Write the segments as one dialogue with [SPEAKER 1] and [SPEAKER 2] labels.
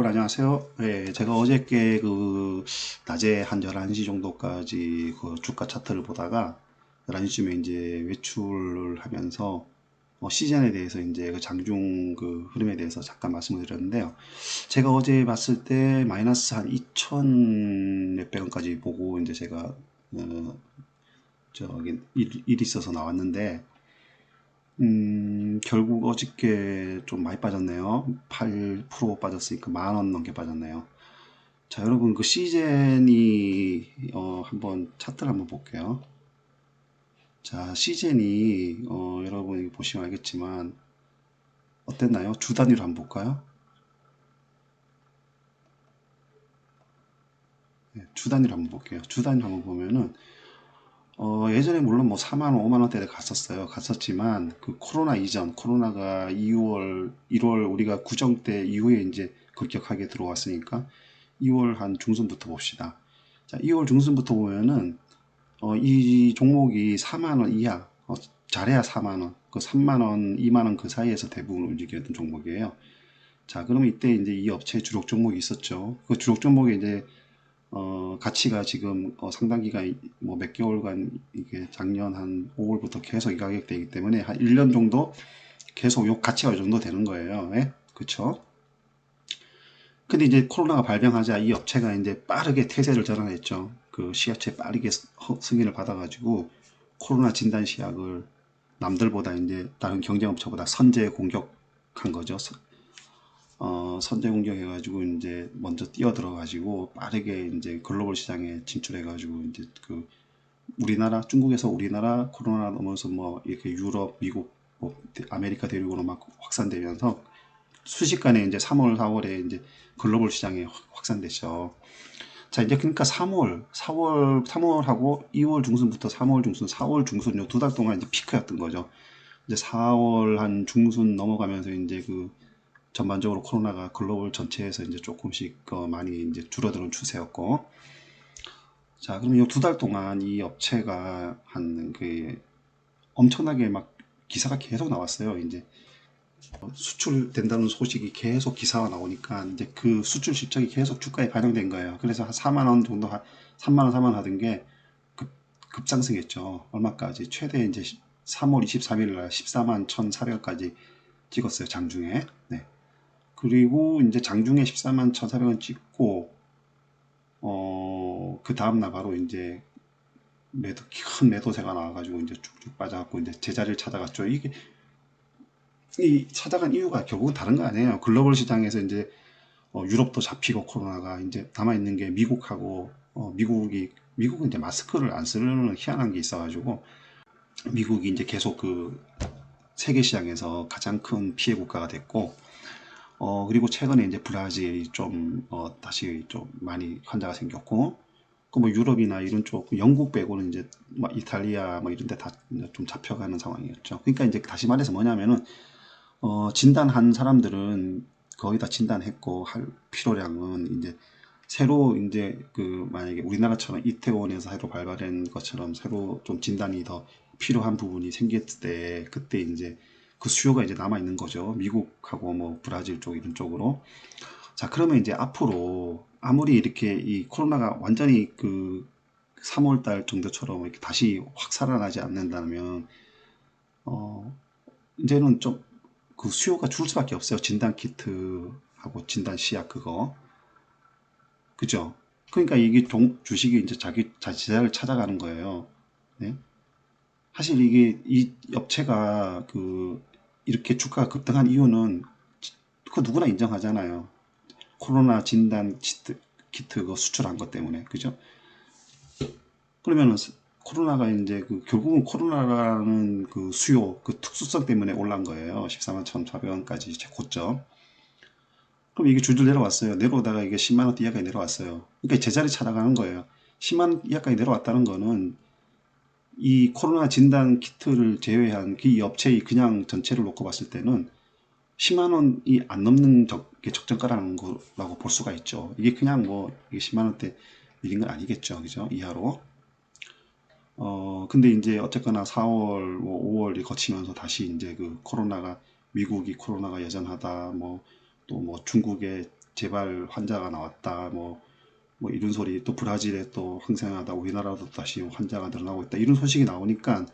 [SPEAKER 1] 여러분 안녕하세요. 네, 제가 어저께 그 낮에 한 11시 정도까지 그 주가 차트를 보다가 11시쯤에 이제 외출을 하면서 어, 시즌에 대해서 이제 그 장중 그 흐름에 대해서 잠깐 말씀을 드렸는데요. 제가 어제 봤을 때 마이너스 한 2천 몇백 원까지 보고 이제 제가 어, 저기 일, 일 있어서 나왔는데 음, 결국 어저께 좀 많이 빠졌네요. 8% 빠졌으니까 만 원 넘게 빠졌네요. 자, 여러분 그 시젠이 어, 한번 차트를 한번 볼게요. 자, 시젠이 어, 여러분 보시면 알겠지만 어땠나요? 주 단위로 한번 볼까요? 네, 주 단위로 한번 볼게요. 주 단위로 한번 보면은 어, 예전에 물론 뭐 4만 원, 5만 원대를 갔었어요. 갔었지만 그 코로나 이전, 코로나가 2월, 1월 우리가 구정 때 이후에 이제 급격하게 들어왔으니까 2월 한 중순부터 봅시다. 자, 2월 중순부터 보면은 어, 이 종목이 4만 원 이하, 어, 잘해야 4만 원, 그 3만 원, 2만 원 그 사이에서 대부분 움직였던 종목이에요. 자, 그러면 이때 이제 이 업체 주력 종목이 있었죠. 그 주력 종목에 이제 어, 가치가 지금 어, 상당 기간 뭐 몇 개월간 이게 작년 한 5월부터 계속 이 가격대이기 때문에 한 1년 정도 계속 요 가치가 이 정도 되는 거예요. 예? 그쵸? 근데 이제 코로나가 발병하자 이 업체가 이제 빠르게 태세를 전환했죠. 그 시야채 빠르게 승인을 받아가지고 코로나 진단 시약을 남들보다 이제 다른 경쟁업체보다 선제 공격한 거죠. 어, 선제 공격해가지고 이제 먼저 뛰어들어가지고 빠르게 이제 글로벌 시장에 진출해가지고 이제 그 우리나라 중국에서 우리나라 코로나 넘어서 뭐 이렇게 유럽, 미국, 뭐 아메리카 대륙으로 막 확산되면서 수식간에 이제 3월, 4월에 이제 글로벌 시장에 확산됐죠. 자, 이제 그러니까 3월, 4월, 3월하고 2월 중순부터 3월 중순, 4월 중순 요 두 달 동안 이제 피크였던 거죠. 이제 4월 한 중순 넘어가면서 이제 그 전반적으로 코로나가 글로벌 전체에서 이제 조금씩 어, 많이 이제 줄어드는 추세였고. 자 그럼 이 두 달 동안 이 업체가 한 그 엄청나게 막 기사가 계속 나왔어요. 이제 수출된다는 소식이 계속 기사가 나오니까 이제 그 수출 실적이 계속 주가에 반영된 거예요. 그래서 한 4만 원 정도 3만 원 4만 원 하던 게 급, 급상승했죠. 얼마까지? 최대 이제 3월 23일 날 14만 1,400원까지 찍었어요 장중에. 네. 그리고 이제 장중에 14만 1,400원 찍고 어, 그 다음날 바로 이제 매도, 큰 매도세가 나와가지고 이제 쭉쭉 빠져갖고 이제 제자리를 찾아갔죠. 이게, 이 찾아간 이유가 결국은 다른 거 아니에요. 글로벌 시장에서 이제 어, 유럽도 잡히고 코로나가 이제 남아 있는 게 미국하고, 어, 미국이, 미국은 이제 마스크를 안 쓰는 희한한 게 있어가지고, 미국이 이제 계속 그 세계 시장에서 가장 큰 피해 국가가 됐고, 어, 그리고 최근에 이제 브라질이 좀, 어, 다시 좀 많이 환자가 생겼고, 그 뭐 유럽이나 이런 쪽, 영국 빼고는 이제 막 이탈리아 뭐 이런 데 다 좀 잡혀가는 상황이었죠. 그러니까 이제 다시 말해서 뭐냐면은, 어, 진단한 사람들은 거의 다 진단했고, 할 필요량은 이제 새로 이제 그 만약에 우리나라처럼 이태원에서 새로 발발된 것처럼 새로 좀 진단이 더 필요한 부분이 생겼을 때, 그때 이제 그 수요가 이제 남아 있는 거죠. 미국하고 뭐 브라질 쪽 이런 쪽으로. 자, 그러면 이제 앞으로 아무리 이렇게 이 코로나가 완전히 그 3월 달 정도처럼 이렇게 다시 확 살아나지 않는다면 어 이제는 좀 그 수요가 줄 수밖에 없어요. 진단 키트하고 진단 시약 그거. 그죠? 그러니까 이게 동, 주식이 이제 자기 자체를 찾아가는 거예요. 네? 사실 이게 이 업체가 그 이렇게 주가가 급등한 이유는 그 누구나 인정하잖아요. 코로나 진단 키트, 키트 그 수출한 것 때문에 그죠? 그러면은 코로나가 이제 그 결국은 코로나라는 그 수요 그 특수성 때문에 올란 거예요. 14만 1,400원까지 제 고점. 그럼 이게 줄줄 내려왔어요. 내려오다가 이게 10만 원 이하까지 내려왔어요. 그러니까 제자리 찾아가는 거예요. 10만 원 이하까지 내려왔다는 거는 이 코로나 진단 키트를 제외한 그이 업체의 그냥 전체를 놓고 봤을 때는 10만 원이 안 넘는 적, 적정가라는 거라고 볼 수가 있죠. 이게 그냥 뭐 이게 10만 원대 밀린 건 아니겠죠. 그죠? 이하로. 어, 근데 이제 어쨌거나 4월, 뭐 5월이 거치면서 다시 이제 그 코로나가 미국이 코로나가 여전하다. 뭐 또뭐 뭐 중국의 재발 환자가 나왔다. 뭐, 뭐 이런 소리 또 브라질에 또 항생하다 우리나라도 다시 환자가 늘어나고 있다. 이런 소식이 나오니까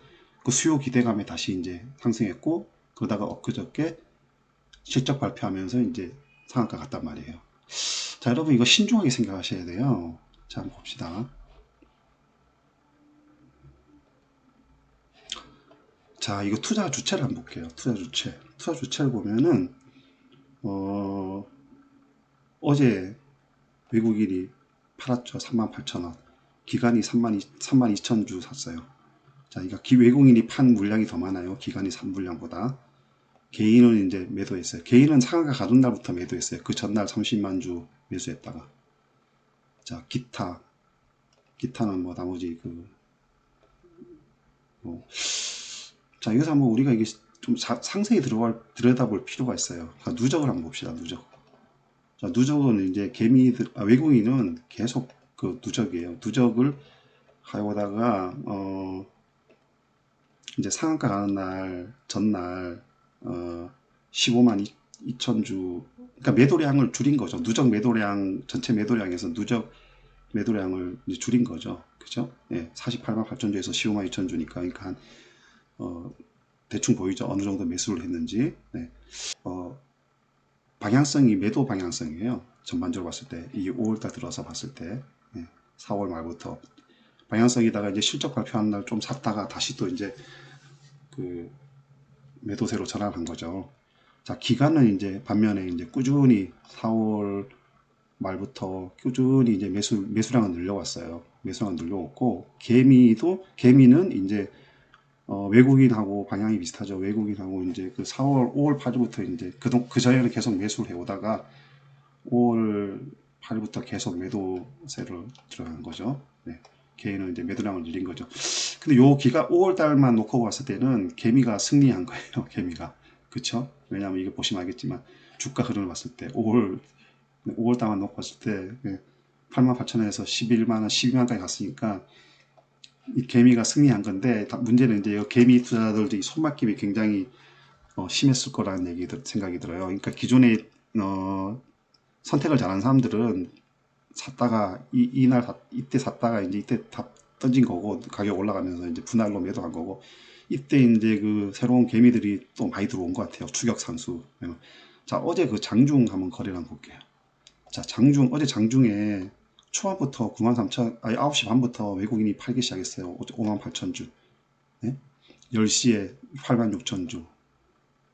[SPEAKER 1] 그 수요 기대감에 다시 이제 상승했고 그러다가 엊그저께 실적 발표하면서 이제 상한가 갔단 말이에요. 자, 여러분 이거 신중하게 생각하셔야 돼요. 자, 한번 봅시다. 자, 이거 투자 주체를 한번 볼게요. 투자 주체. 투자 주체를 보면은, 어, 어제 외국인이 팔았죠. 38,000원. 기간이 3만 3만 2천 주 샀어요. 자, 그러니까 기 외국인이 판 물량이 더 많아요. 기간이 산 물량보다. 개인은 이제 매도했어요. 개인은 상한가 가던 날부터 매도했어요. 그 전날 30만 주 매수했다가. 자, 기타. 기타는 뭐 나머지 그, 뭐. 자, 여기서 한번 우리가 이게 좀 자- 상세히 들어갈, 들여다볼 필요가 있어요. 자, 누적을 한번 봅시다. 누적. 자, 누적은 이제 개미들, 아, 외국인은 계속 그 누적이에요. 누적을 하다가, 어, 이제 상한가 가는 날, 전날, 어, 15만 2천 주, 그러니까 매도량을 줄인 거죠. 누적 매도량, 전체 매도량에서 누적 매도량을 줄인 거죠. 그죠? 예, 48만 8천 주에서 15만 2천 주니까, 그러니까 한, 어, 대충 보이죠. 어느 정도 매수를 했는지. 네. 어, 방향성이 매도 방향성이에요. 전반적으로 봤을 때. 이 5월달 들어서 봤을 때. 예, 4월 말부터. 방향성이다가 이제 실적 발표하는 날 좀 샀다가 다시 또 이제 그 매도세로 전환한 거죠. 자, 기간은 이제 반면에 이제 꾸준히 4월 말부터 꾸준히 이제 매수, 매수량은 늘려왔어요. 매수량은 늘려왔고, 개미도, 개미는 이제 어, 외국인하고 방향이 비슷하죠. 외국인하고 이제 그 4월, 5월 8일부터 이제 그, 동- 그 전에는 계속 매수를 해오다가 5월 8일부터 계속 매도세를 들어간 거죠. 네. 개인은 이제 매도량을 늘린 거죠. 근데 요 기가 5월 달만 놓고 봤을 때는 개미가 승리한 거예요. 개미가. 그쵸? 왜냐하면 이거 보시면 알겠지만 주가 흐름을 봤을 때 5월, 5월 달만 놓고 봤을 때 8만 8천원에서 11만원, 12만원까지 갔으니까 이 개미가 승리한 건데 다- 문제는 이제 이 개미 투자자들도 이 손맛김이 굉장히 어, 심했을 거라는 얘기 들- 생각이 들어요. 그러니까 기존에 어, 선택을 잘한 사람들은 샀다가 이, 이날 샀- 이때 샀다가 이제 이때 다 던진 거고 가격 올라가면서 이제 분할로 매도한 거고 이때 이제 그 새로운 개미들이 또 많이 들어온 것 같아요. 추격 상수. 자 어제 그 장중 한번 거래를 한번 볼게요. 자 장중 어제 장중에 초반부터 9만 3천, 아니 9시 반부터 외국인이 팔기 시작했어요. 5만 8천 주. 네? 10시에 8만 6천 주.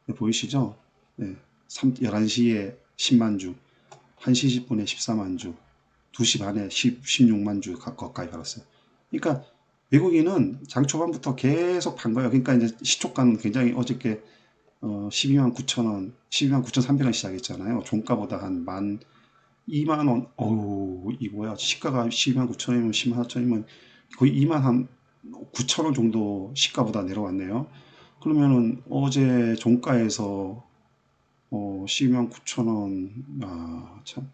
[SPEAKER 1] 네, 보이시죠? 네. 3, 11시에 10만 주. 1시 10분에 14만 주. 2시 반에 10, 16만 주 가- 가까이 팔았어요. 그러니까 외국인은 장 초반부터 계속 판 거예요. 그러니까 이제 시초가는 굉장히 어저께 어, 12만 9천 원, 12만 9천 3백원 시작했잖아요. 종가보다 한 만 2만 원, 어우, 이 뭐야, 시가가 12만 9천 원이면 10만 4천이면 거의 2만 한 9천 원 정도 시가보다 내려왔네요. 그러면은 어제 종가에서 어, 12만 9천 원, 아, 참.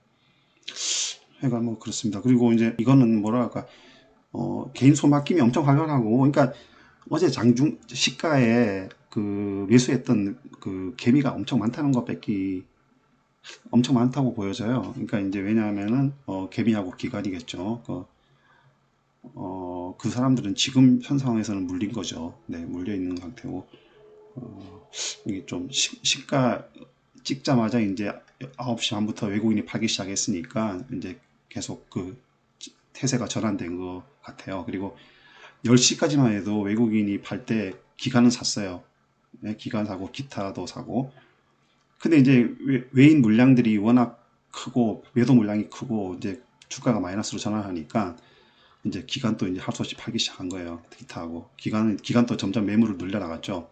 [SPEAKER 1] 해가 뭐 그렇습니다. 그리고 이제 이거는 뭐랄까, 어, 개인 손바뀜이 엄청 활발하고, 그러니까 어제 장중 시가에 그 매수했던 그 개미가 엄청 많다는 것밖에 엄청 많다고 보여져요. 그러니까 이제 왜냐하면은 어, 개미하고 기관이겠죠. 그, 어, 그 사람들은 지금 현 상황에서는 물린 거죠. 네, 물려 있는 상태고 어, 이게 좀 시, 시가 찍자마자 이제 9시 반부터 외국인이 팔기 시작했으니까 이제 계속 그 태세가 전환된 것 같아요. 그리고 10시까지만 해도 외국인이 팔 때 기관은 샀어요. 네, 기관 사고 기타도 사고 근데 이제 외- 외인 물량들이 워낙 크고 매도 물량이 크고 이제 주가가 마이너스로 전환하니까 이제 기간도 이제 할 수 없이 팔기 시작한 거예요. 기타하고 기간은 기간도 점점 매물을 늘려나갔죠.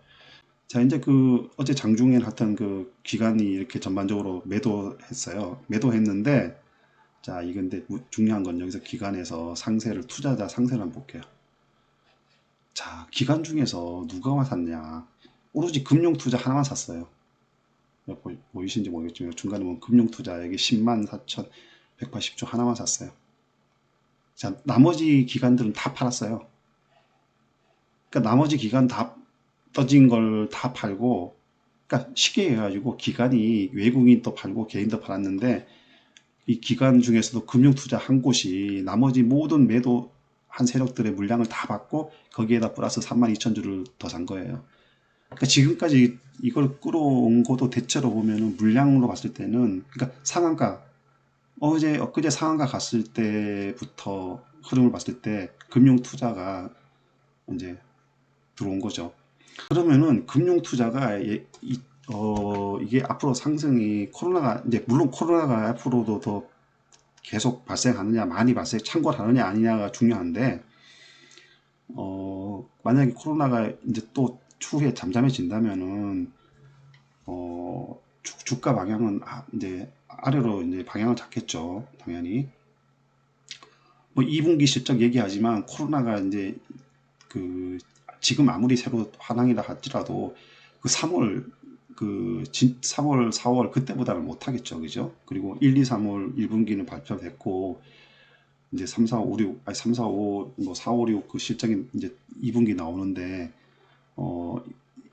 [SPEAKER 1] 자 이제 그 어제 장중에 하여튼 그 기간이 이렇게 전반적으로 매도했어요. 매도했는데 자 이건데 무- 중요한 건 여기서 기간에서 상세를 투자자 상세를 한번 볼게요. 자 기간 중에서 누가 샀냐? 오로지 금융 투자 하나만 샀어요. 보- 보이신지 모르겠지만 중간에 보면 금융투자 여기 10만 4천 180조 하나만 샀어요. 자 나머지 기관들은 다 팔았어요. 그러니까 나머지 기관 다 떠진 걸 다 팔고 그러니까 쉽게 해가지고 기관이 외국인도 팔고 개인도 팔았는데 이 기관 중에서도 금융투자 한 곳이 나머지 모든 매도 한 세력들의 물량을 다 받고 거기에다 플러스 3만 2천 주를 더 산 거예요. 그러니까 지금까지 이걸 끌어온 것도 대체로 보면은 물량으로 봤을 때는 그러니까 상한가 어제 엊그제 상한가 갔을 때부터 흐름을 봤을 때 금융 투자가 이제 들어온 거죠. 그러면은 금융 투자가 예- 이, 어, 이게 앞으로 상승이 코로나가 이제 물론 코로나가 앞으로도 더 계속 발생하느냐 많이 발생 창궐하느냐 아니냐가 중요한데 어, 만약에 코로나가 이제 또 추후에 잠잠해진다면은 어, 주, 주가 방향은 아, 이제 아래로 이제 방향을 잡겠죠. 당연히. 뭐 2분기 실적 얘기하지만 코로나가 이제 그 지금 아무리 새로 환항이라 할지라도 그 3월 그 진, 3월, 4월 그때보다는 못 하겠죠. 그죠? 그리고 1, 2, 3월 1분기는 발표됐고 이제 3, 4, 5, 6 아니 3, 4, 5, 뭐 4, 5, 6 그 실적이 이제 2분기 나오는데 어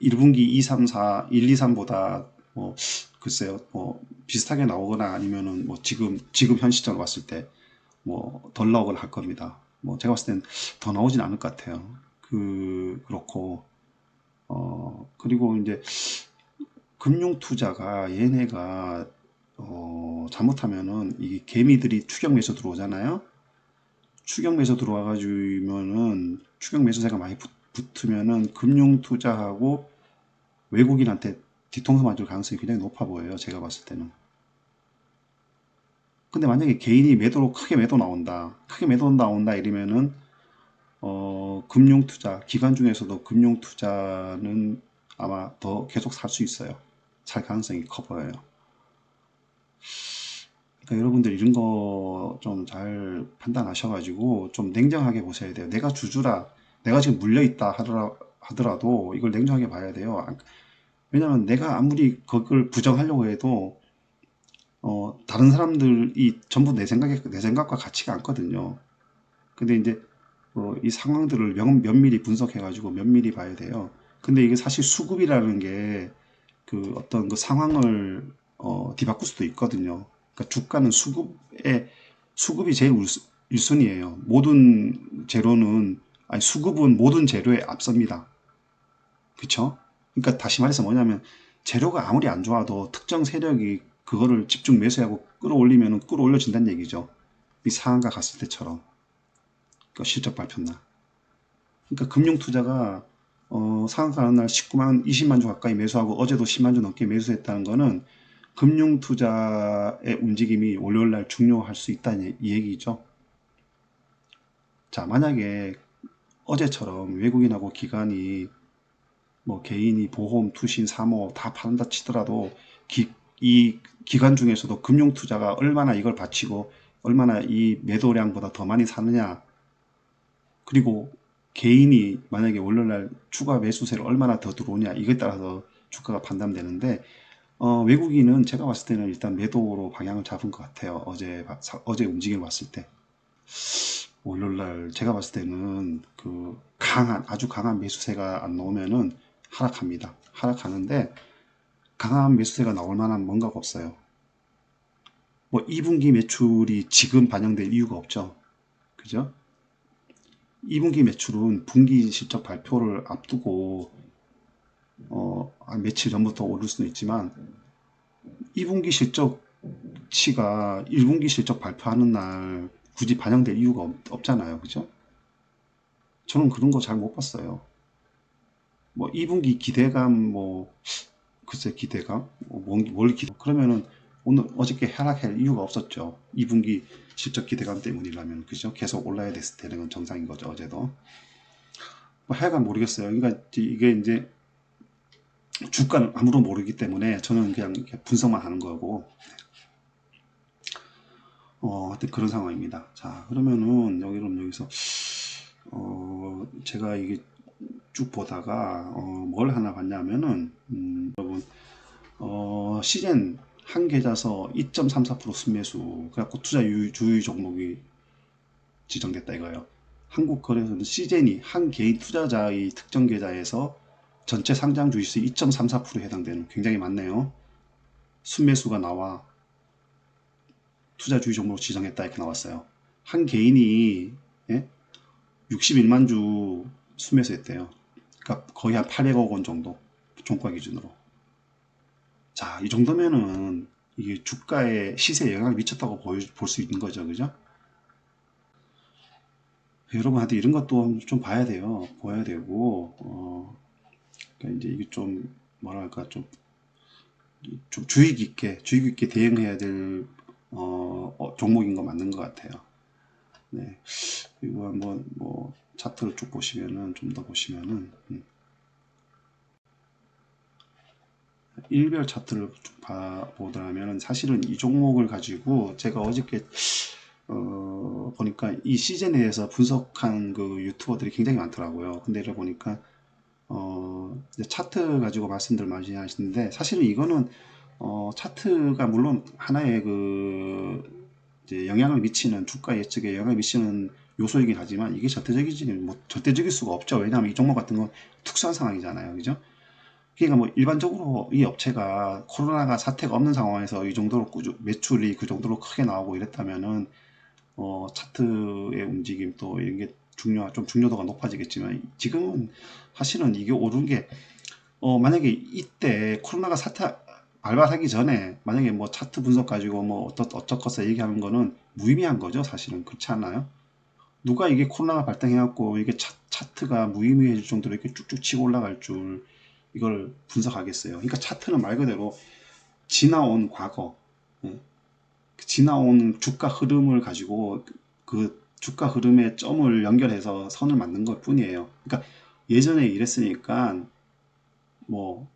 [SPEAKER 1] 1분기 2, 3, 4, 1, 2, 3보다 뭐 글쎄요, 뭐 비슷하게 나오거나 아니면은 뭐 지금 지금 현 시점으로 봤을 때 뭐 덜 나오거나 할 겁니다. 뭐 제가 봤을 땐 더 나오진 않을 것 같아요. 그 그렇고 어 그리고 이제 금융 투자가 얘네가 어 잘못하면은 이 개미들이 추격 매수 들어오잖아요. 추격 매수 들어와 가지고면은 추격 매수세가 많이 붙, 붙으면은 금융 투자하고 외국인한테 뒤통수 맞을 가능성이 굉장히 높아 보여요. 제가 봤을 때는. 근데 만약에 개인이 매도로 크게 매도 나온다. 크게 매도 나온다 이러면은 어, 금융 투자, 기관 중에서도 금융 투자는 아마 더 계속 살 수 있어요. 살 가능성이 커 보여요. 그러니까 여러분들 이런 거 좀 잘 판단하셔가지고 좀 냉정하게 보셔야 돼요. 내가 주주라, 내가 지금 물려있다 하더라, 하더라도 이걸 냉정하게 봐야 돼요. 왜냐면 내가 아무리 그걸 부정하려고 해도 어, 다른 사람들이 전부 내 생각에 내 생각과 같지가 않거든요. 근데 이제 어, 이 상황들을 면, 면밀히 분석해가지고 면밀히 봐야 돼요. 근데 이게 사실 수급이라는 게 그 어떤 그 상황을 어, 뒤바꿀 수도 있거든요. 그러니까 주가는 수급에 수급이 제일 1순위예요. 모든 재료는 아니 수급은 모든 재료에 앞섭니다. 그쵸? 그러니까 다시 말해서 뭐냐면 재료가 아무리 안 좋아도 특정 세력이 그거를 집중 매수하고 끌어올리면 끌어올려진다는 얘기죠. 이 상한가 갔을 때처럼. 그 실적 발표나. 그러니까 금융 투자가 어, 상한가 하는 날 19만, 20만 주 가까이 매수하고 어제도 10만 주 넘게 매수했다는 거는 금융 투자의 움직임이 월요일 날 중요할 수 있다는 이 얘기죠. 자, 만약에 어제처럼 외국인하고 기관이 뭐 개인이 보험, 투신, 사모 다 판다 치더라도 기, 이 기관 중에서도 금융 투자가 얼마나 이걸 바치고 얼마나 이 매도량보다 더 많이 사느냐 그리고 개인이 만약에 월요일날 추가 매수세를 얼마나 더 들어오냐 이거에 따라서 주가가 판단되는데 어, 외국인은 제가 봤을 때는 일단 매도로 방향을 잡은 것 같아요. 어제 어제 움직임을 봤을 때 월요일날 제가 봤을 때는 그 강한 아주 강한 매수세가 안 나오면은 하락합니다. 하락하는데 강한 매수세가 나올 만한 뭔가가 없어요. 뭐 2분기 매출이 지금 반영될 이유가 없죠. 그죠? 2분기 매출은 분기 실적 발표를 앞두고 어, 한 며칠 전부터 오를 수는 있지만 2분기 실적치가 1분기 실적 발표하는 날 굳이 반영될 이유가 없, 잖아요 그죠? 저는 그런 거 잘 못 봤어요. 뭐 2분기 기대감 뭐 글쎄 기대감 뭐, 뭔- 뭘 기대 그러면은 오늘 어저께 하락할 이유가 없었죠. 2분기 실적 기대감 때문이라면 그죠? 계속 올라야 됐을 때는 건 정상인 거죠. 어제도 뭐 하여간 모르겠어요. 그러니까 이게 이제 주가는 아무도 모르기 때문에 저는 그냥 분석만 하는 거고 어 하여튼 그런 상황입니다. 자 그러면은 여기는 여기서 어 제가 이게 쭉 보다가 어, 뭘 하나 봤냐면은 음, 여러분 어, 시젠 한 계좌서 2.34% 순매수 그래갖고 투자 유, 주의 종목이 지정됐다 이거예요. 한국 거래소는 시젠이 한 개인 투자자의 특정 계좌에서 전체 상장 주식수 2.34%에 해당되는 굉장히 많네요. 순매수가 나와 투자주의 종목으로 지정했다 이렇게 나왔어요. 한 개인이 예? 61만 주 순매수했대요. 그러니까 거의 한 800억 원 정도 종가 기준으로. 자, 이 정도면은 이게 주가에 시세에 영향을 미쳤다고 볼 수 있는 거죠, 그죠? 여러분한테 이런 것도 좀 봐야 돼요. 보아야 되고, 어, 그러니까 이제 이게 좀 뭐랄까 좀, 좀 주의 깊게 주의 깊게 대응해야 될 어, 어, 종목인 거 맞는 것 같아요. 네. 그리고 한번 뭐 차트를 쭉 보시면은 좀 더 보시면은 음. 일별 차트를 쭉 봐, 보더라면은 사실은 이 종목을 가지고 제가 어저께 어, 보니까 이 시즌에서 분석한 그 유튜버들이 굉장히 많더라고요. 근데 이를 보니까 어, 차트 가지고 말씀들 많이 하시는데 사실은 이거는 어, 차트가 물론 하나의 그 영향을 미치는 주가 예측에 영향을 미치는 요소이긴 하지만 이게 절대적이지는 뭐 절대적일 수가 없죠. 왜냐하면 이 종목 같은 건 특수한 상황이잖아요. 그죠? 그러니까 뭐 일반적으로 이 업체가 코로나가 사태가 없는 상황에서 이 정도로 꾸준 매출이 그 정도로 크게 나오고 이랬다면은 어, 차트의 움직임 또 이런 게 중요 좀 중요도가 높아지겠지만 지금은 사실은 이게 오른 게 어, 만약에 이때 코로나가 사태 발발하기 전에 만약에 뭐 차트 분석 가지고 뭐 어떠 어쩌고서 얘기하는 거는 무의미한 거죠 사실은 그렇지 않나요? 누가 이게 코로나가 발생해갖고 이게 차, 차트가 무의미해질 정도로 이렇게 쭉쭉 치고 올라갈 줄 이걸 분석하겠어요. 그러니까 차트는 말 그대로 지나온 과거, 예, 지나온 주가 흐름을 가지고 그 주가 흐름의 점을 연결해서 선을 만든 것 뿐이에요. 그러니까 예전에 이랬으니까 뭐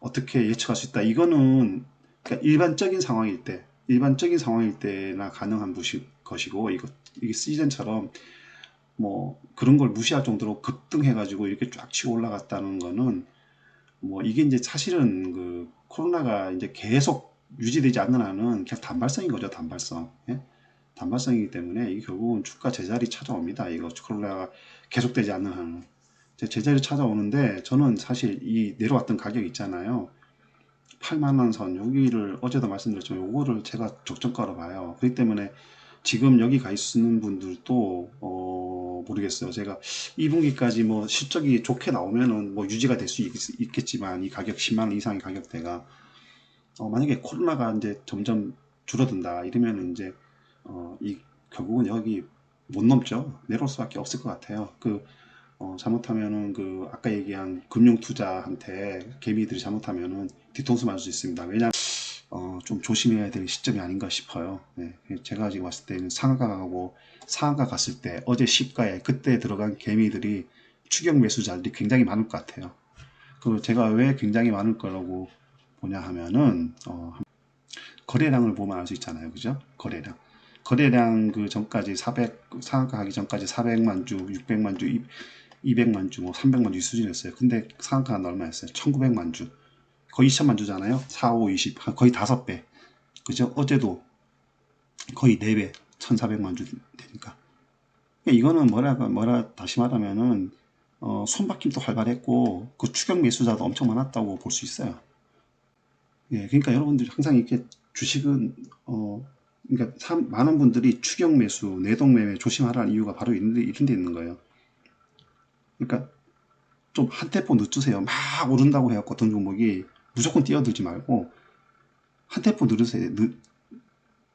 [SPEAKER 1] 어떻게 예측할 수 있다. 이거는 그러니까 일반적인 상황일 때, 일반적인 상황일 때나 가능한 무시, 것이고 이거 이게 시즌처럼 뭐 그런 걸 무시할 정도로 급등해가지고 이렇게 쫙 치고 올라갔다는 거는 뭐 이게 이제 사실은 그 코로나가 이제 계속 유지되지 않는 한은 그냥 단발성인 거죠, 단발성. 예? 단발성이기 때문에 이게 결국은 주가 제자리 찾아옵니다. 이거 코로나가 계속되지 않는 한은. 이제 제자리 찾아오는데 저는 사실 이 내려왔던 가격 있잖아요. 8만원 선 여기를 어제도 말씀드렸지만 요거를 제가 적정가로 봐요. 그렇기 때문에 지금 여기 가 있는 분들도 어 모르겠어요. 제가 2분기까지 뭐 실적이 좋게 나오면은 뭐 유지가 될 수 있겠지만 이 가격 10만 원 이상의 가격대가 어 만약에 코로나가 이제 점점 줄어든다 이러면 이제 어 이 결국은 여기 못 넘죠. 내려올 수밖에 없을 것 같아요. 그 어, 잘못하면은 그 아까 얘기한 금융 투자한테 개미들이 잘못하면은 뒤통수 맞을 수 있습니다. 왜냐 어, 좀 조심해야 될 시점이 아닌가 싶어요. 네, 제가 지금 봤을 때는 상하가 가고 상하가 갔을 때 어제 시가에 그때 들어간 개미들이 추격 매수자들이 굉장히 많을 것 같아요. 그 제가 왜 굉장히 많을 거라고 보냐 하면은 어, 거래량을 보면 알 수 있잖아요, 그죠? 거래량. 거래량 그 전까지 400 상한가 가기 전까지 400만 주, 600만 주, 200만 주, 뭐 300만 주이 수준이었어요. 근데 상한가는 얼마였어요? 1900만 주. 거의 2000만 주잖아요. 4, 5, 20. 거의 5배. 그죠? 어제도 거의 4배. 1400만 주 되니까. 이거는 뭐라, 뭐라, 다시 말하면은, 어, 손바뀜도 활발했고, 그 추격 매수자도 엄청 많았다고 볼 수 있어요. 예, 그러니까 여러분들이 항상 이렇게 주식은, 어, 그러니까 참 많은 분들이 추격 매수, 내동 매매 조심하라는 이유가 바로 이런 데, 이런 데 있는 거예요. 그러니까 좀한 템포 늦추세요. 막 오른다고 해갖고 어떤 종목이 무조건 뛰어들지 말고 한 템포 늦으세요. 늦,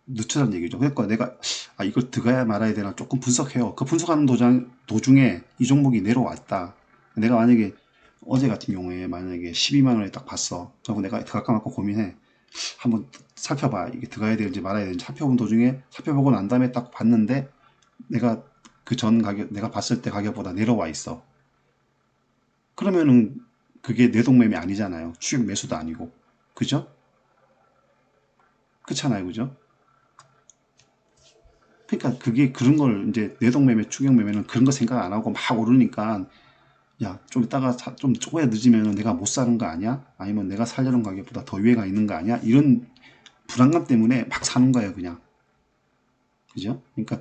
[SPEAKER 1] 늦추라는 얘기죠. 그러니까 내가 아 이걸 들어가야 말아야 되나 조금 분석해요. 그 분석하는 도장, 도중에 이 종목이 내려왔다. 내가 만약에 어제 같은 경우에 만약에 12만 원에 딱 봤어. 그리고 내가 들어갈까 말까 고민해. 한번 살펴봐. 이게 들어가야 되는지 말아야 되는지 살펴본 도중에 살펴보고 난 다음에 딱 봤는데 내가 그 전 가격 내가 봤을 때 가격보다 내려와 있어. 그러면은 그게 내동매매 아니잖아요. 추격 매수도 아니고. 그죠? 그렇잖아요. 그죠? 그러니까 그게 그런 걸 이제 내동매매, 추격매매는 그런 거 생각 안 하고 막 오르니까 야, 좀 이따가 좀 조금 늦으면 내가 못 사는 거 아니야? 아니면 내가 살려는 가격보다 더 위에가 있는 거 아니야? 이런 불안감 때문에 막 사는 거예요, 그냥. 그죠? 그러니까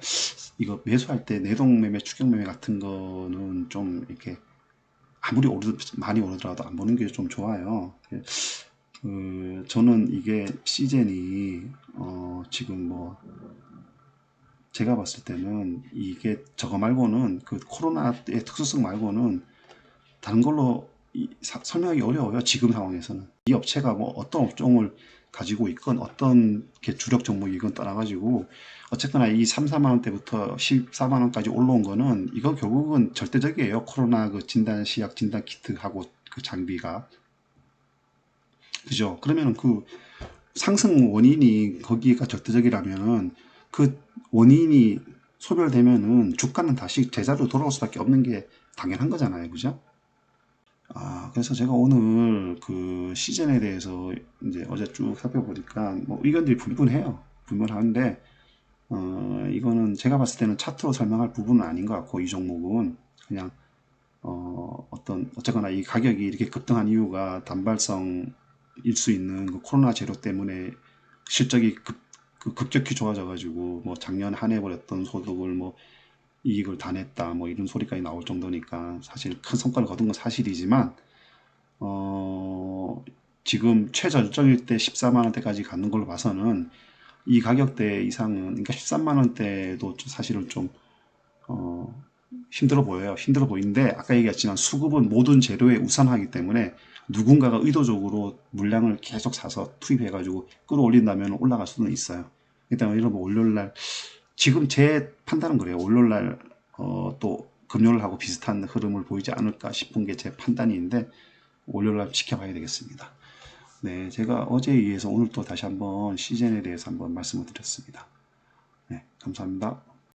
[SPEAKER 1] 이거 매수할 때 내동매매, 추격매매 같은 거는 좀 이렇게 아무리 오르 많이 오르더라도 안 보는 게 좀 좋아요. 그 저는 이게 시즌이 어 지금 뭐 제가 봤을 때는 이게 저거 말고는 그 코로나의 특수성 말고는 다른 걸로 이- 사- 설명하기 어려워요. 지금 상황에서는 이 업체가 뭐 어떤 업종을 가지고 있건 어떤 게 주력 종목이건 떠나가지고 어쨌거나 이 3, 4만 원대부터 14만 원까지 올라온 거는 이거 결국은 절대적이에요. 코로나 그 진단 시약 진단 키트하고 그 장비가 그죠? 그러면은 그 상승 원인이 거기가 절대적이라면은 그 원인이 소멸되면은 주가는 다시 제자리로 돌아올 수밖에 없는 게 당연한 거잖아요. 그죠? 아, 그래서 제가 오늘 그 시즌에 대해서 이제 어제 쭉 살펴보니까 뭐 의견들이 분분해요. 분분하는데, 어, 이거는 제가 봤을 때는 차트로 설명할 부분은 아닌 것 같고, 이 종목은 그냥, 어, 어떤, 어쨌거나 이 가격이 이렇게 급등한 이유가 단발성일 수 있는 그 코로나 재료 때문에 실적이 급, 그 급격히 좋아져가지고, 뭐 작년 한 해 버렸던 소득을 뭐 이익을 다 냈다 뭐 이런 소리까지 나올 정도니까 사실 큰 성과를 거둔 건 사실이지만 어 지금 최저점일 때 14만 원대까지 가는 걸로 봐서는 이 가격대 이상은 그러니까 13만 원대도 좀 사실은 좀 어, 힘들어 보여요. 힘들어 보이는데 아까 얘기했지만 수급은 모든 재료에 우선하기 때문에 누군가가 의도적으로 물량을 계속 사서 투입해 가지고 끌어올린다면 올라갈 수는 있어요. 일단 이런 뭐 월요일 날 지금 제 판단은 그래요. 월요일날 어, 또 금요일하고 비슷한 흐름을 보이지 않을까 싶은 게 제 판단인데 월요일날 지켜봐야 되겠습니다. 네, 제가 어제에 의해서 오늘 또 다시 한번 시즌에 대해서 한번 말씀을 드렸습니다. 네, 감사합니다.